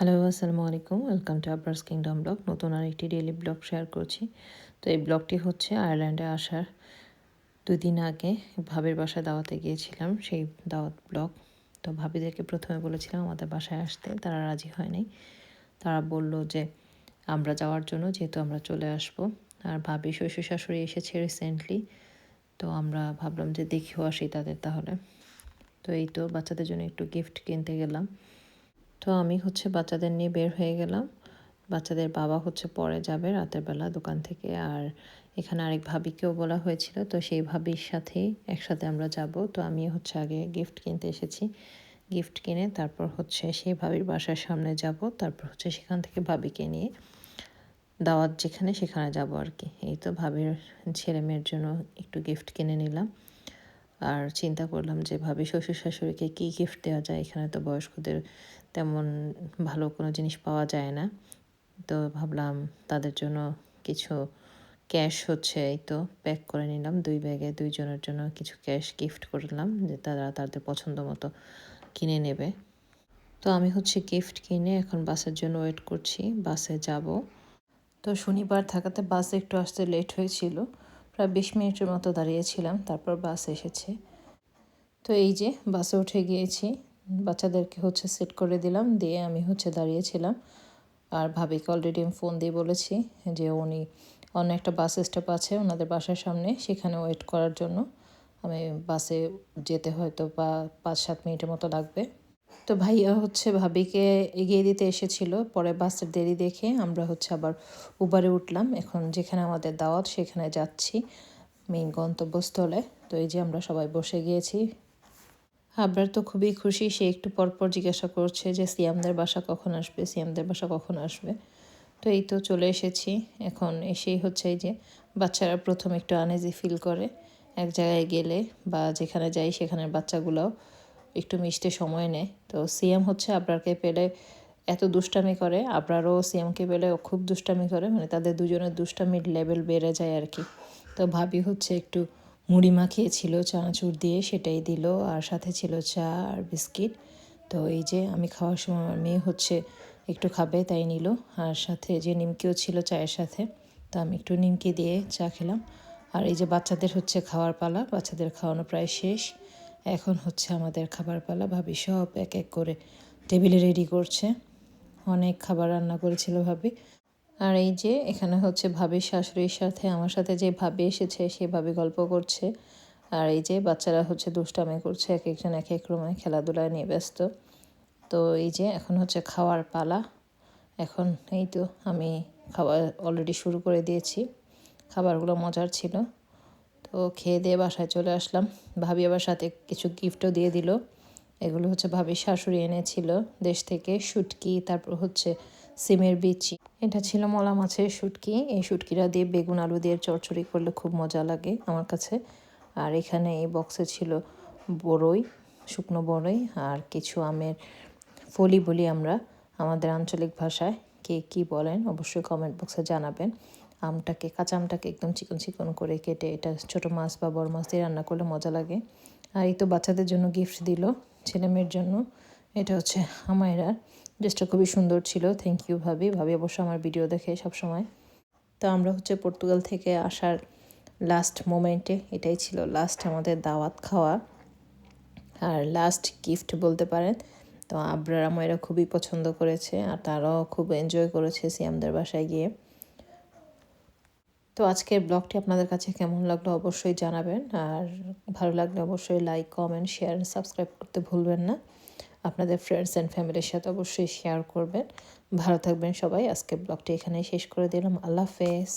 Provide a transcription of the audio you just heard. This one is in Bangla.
হ্যালো, আসসালামু আলাইকুম। ওয়েলকাম টু আব্রাস কিংডম ব্লগ নতুন আর একটি ডেলি ব্লগ শেয়ার করছি। তো এই ব্লগটি হচ্ছে আয়ারল্যান্ডে আসার দুই দিন আগে ভাবির বাসায় দাওয়াতে গিয়েছিলাম, সেই দাওয়াত ব্লগ তো ভাবিদেরকে প্রথমে বলেছিলাম আমাদের বাসায় আসতে, তারা রাজি হয়নি। তারা বলল যে, আমরা যাওয়ার জন্য যেহেতু আমরা চলে আসব। আর ভাবি শ্বশুর শাশুড়ি এসেছে রিসেন্টলি তো আমরা ভাবলাম যে দেখেও আসি তাদের তাহলে। তো এই তো বাচ্চাদের জন্য একটু গিফট কিনতে গেলাম। তো আমি হচ্ছে বাচ্চাদের নিয়ে বের হয়ে গেলাম। বাচ্চাদের বাবা হচ্ছে পরে যাবে রাতের বেলা দোকান থেকে। আর এখানে আরেক ভাবিকেও বলা হয়েছিল, তো সেই ভাবির সাথেই একসাথে আমরা যাব। তো আমি হচ্ছে আগে গিফট কিনতে এসেছি। গিফট কিনে তারপর হচ্ছে সেই ভাবির বাসার সামনে যাব। তারপর হচ্ছে সেখান থেকে ভাবিকে নিয়ে দাওয়াত যেখানে সেখানে যাব আর কি। এই তো ভাবির ছেলে মেয়ের জন্য একটু গিফট কিনে নিলাম। আর চিন্তা করলাম যে ভাবি শ্বশুর শাশুড়িকে কী গিফট দেওয়া যায়? এখানে তো বয়স্কদের তেমন ভালো কোনো জিনিস পাওয়া যায় না। তো ভাবলাম তাদের জন্য কিছু ক্যাশ হচ্ছে, এই তো প্যাক করে নিলাম। দুই ব্যাগে দুইজনের জন্য কিছু ক্যাশ গিফট করলাম যে তারা তাদের পছন্দ মতো কিনে নেবে। তো আমি হচ্ছে গিফট কিনে এখন বাসের জন্য ওয়েট করছি। বাসে যাব। তো শনিবার থাকাতে বাস একটু আসতে লেট হয়েছিল। প্রায় বিশ মিনিটের মতো দাঁড়িয়েছিলাম, তারপর বাস এসেছে। তো এই যে, বাসে উঠে গিয়েছি। বাচ্চাদেরকে হচ্ছে সেট করে দিলাম, দিয়ে আমি হচ্ছে দাঁড়িয়েছিলাম। আর ভাবিকে অলরেডি আমি ফোন দিয়ে বলেছি যে উনি অন্য একটা বাস স্টপ আছে ওনাদের বাসার সামনে, সেখানে ওয়েট করার জন্য। আমি বাসে যেতে হয়তো বা পাঁচ সাত মিনিটের মতো লাগবে। তো ভাইয়া হচ্ছে ভাবিকে এগিয়ে দিতে এসেছিল, পরে বাসের দেরি দেখে আমরা হচ্ছে আবার উবারে উঠলাম। এখন যেখানে আমাদের দাওয়াত সেখানে যাচ্ছি মেইন গন্তব্যস্থলে। তো এই যে আমরা সবাই বসে গিয়েছি। আবরার তো খুবই খুশি, সে একটু পরপর জিজ্ঞাসা করছে যে সিয়ামদের বাসা কখন আসবে, সিয়ামদের বাসা কখন আসবে। তো এই তো চলে এসেছি। এখন এসেই হচ্ছে এই যে বাচ্চারা প্রথম একটু আনেজি ফিল করে। এক জায়গায় গেলে বা যেখানে যাই সেখানের বাচ্চাগুলোও একটু মিশতে সময় নেয়। তো সিএম হচ্ছে আবরারকে পেলে এত দুষ্টামি করে, আবরারও সিএমকে পেলে খুব দুষ্টামি করে মানে তাদের দুজনের দুষ্টামির লেভেল বেড়ে যায় আর কি। তো ভাবি হচ্ছে একটু মুড়ি মাখিয়েছিল চানাচুর দিয়ে সেটাই দিল, আর সাথে ছিল চা আর বিস্কিট। তো এই যে আমি খাওয়ার সময় আমার মেয়ে হচ্ছে একটু খাবে তাই নিল, আর সাথে যে নিমকিও ছিল চায়ের সাথে, তা আমি একটু নিমকি দিয়ে চা খেলাম। আর এই যে বাচ্চাদের হচ্ছে খাওয়ার পালা, বাচ্চাদের খাওয়ানো প্রায় শেষ। এখন হচ্ছে আমাদের খাবার পালা ভাবি সব এক এক করে টেবিলে রেডি করছে। অনেক খাবার রান্না করেছিল ভাবি। আর এই যে এখানে হচ্ছে ভাবির শাশুড়ির সাথে, আমার সাথে যে ভাবি এসেছে, সে ভাবি গল্প করছে। আর এই যে বাচ্চারা হচ্ছে দুষ্টামি করছে, এক একজন এক এক রুমে খেলাধুলায় নিয়ে ব্যস্ত। তো এই যে এখন হচ্ছে খাওয়ার পালা। এখন এই তো আমি খাবার অলরেডি শুরু করে দিয়েছি। খাবারগুলো মজার ছিল। তো খেয়ে দিয়ে বাসায় চলে আসলাম। ভাবি আবার সাথে কিছু গিফটও দিয়ে দিল। এগুলো হচ্ছে ভাবির শাশুড়ি এনেছিল দেশ থেকে, শুটকি, তারপর হচ্ছে সিমের বিচি। এটা ছিল মলা মাছের শুটকি। এই শুটকিটা দিয়ে বেগুন আলু দিয়ে চড়চড়ি করলে খুব মজা লাগে আমার কাছে। আর এখানে এই বক্সে ছিল বড়ই, শুকনো বড়ই আর কিছু আমের ফলি বলি আমরা। আমাদের আঞ্চলিক ভাষায় কে কী বলেন অবশ্যই কমেন্ট বক্সে জানাবেন। আমটাকে, কাঁচা আমটাকে একদম চিকন চিকন করে কেটে এটা ছোট মাছ বা বড় মাছ দিয়ে রান্না করলে মজা লাগে। আর এই তো বাচ্চাদের জন্য গিফট দিল ছেলে মেয়ের জন্য। এটা হচ্ছে আমায়রার ড্রেসটা খুবই সুন্দর ছিল। থ্যাংক ইউ ভাবি। ভাবি অবশ্য আমার ভিডিও দেখে সব সময় তো আমরা হচ্ছে পর্তুগাল থেকে আসার লাস্ট মোমেন্টে এটাই ছিল লাস্ট আমাদের দাওয়াত খাওয়া। আর লাস্ট গিফট বলতে পারেন। তো আবরার আমায়রা খুবই পছন্দ করেছে আর তারাও খুব এনজয় করেছে সিয়ামদের বাসায় গিয়ে। তো আজকের ব্লগটি আপনাদের কাছে কেমন লাগল অবশ্যই জানাবেন। আর ভালো লাগলে অবশ্যই like comment share and subscribe করতে ভুলবেন না। আপনাদের ফ্রেন্ডস অ্যান্ড ফ্যামিলির সাথে অবশ্যই শেয়ার করবেন। ভালো থাকবেন সবাই। আজকে ব্লগটি এখানেই শেষ করে দিলাম। আল্লাহ হাফেজ।